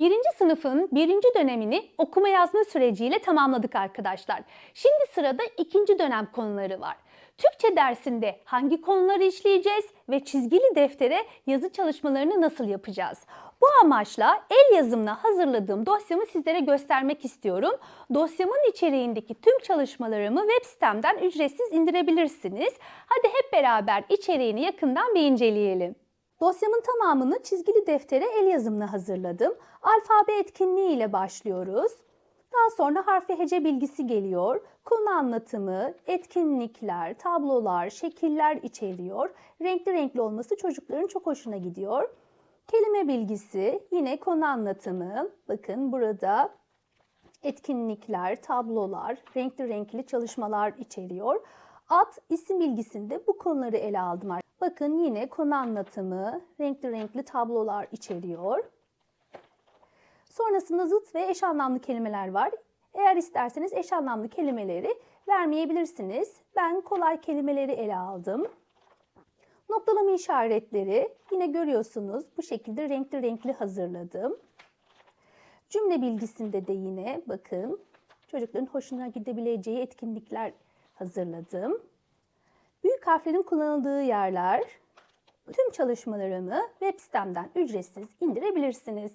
Birinci sınıfın birinci dönemini okuma yazma süreciyle tamamladık arkadaşlar. Şimdi sırada ikinci dönem konuları var. Türkçe dersinde hangi konuları işleyeceğiz ve çizgili deftere yazı çalışmalarını nasıl yapacağız? Bu amaçla el yazımla hazırladığım dosyamı sizlere göstermek istiyorum. Dosyamın içeriğindeki tüm çalışmalarımı web sitemden ücretsiz indirebilirsiniz. Hadi hep beraber içeriğini yakından bir inceleyelim. Dosyamın tamamını çizgili deftere el yazımla hazırladım. Alfabe etkinliği ile başlıyoruz. Daha sonra harf ve hece bilgisi geliyor. Konu anlatımı, etkinlikler, tablolar, şekiller içeriyor. Renkli renkli olması çocukların çok hoşuna gidiyor. Kelime bilgisi, yine konu anlatımı. Bakın burada etkinlikler, tablolar, renkli renkli çalışmalar içeriyor. Ad isim bilgisinde bu konuları ele aldım. Bakın yine konu anlatımı, renkli renkli tablolar içeriyor. Sonrasında zıt ve eş anlamlı kelimeler var. Eğer isterseniz eş anlamlı kelimeleri vermeyebilirsiniz. Ben kolay kelimeleri ele aldım. Noktalama işaretleri yine görüyorsunuz bu şekilde renkli renkli hazırladım. Cümle bilgisinde de yine bakın çocukların hoşuna gidebileceği etkinlikler hazırladım. Büyük harflerin kullanıldığı yerler, tüm çalışmalarımı web sitemden ücretsiz indirebilirsiniz.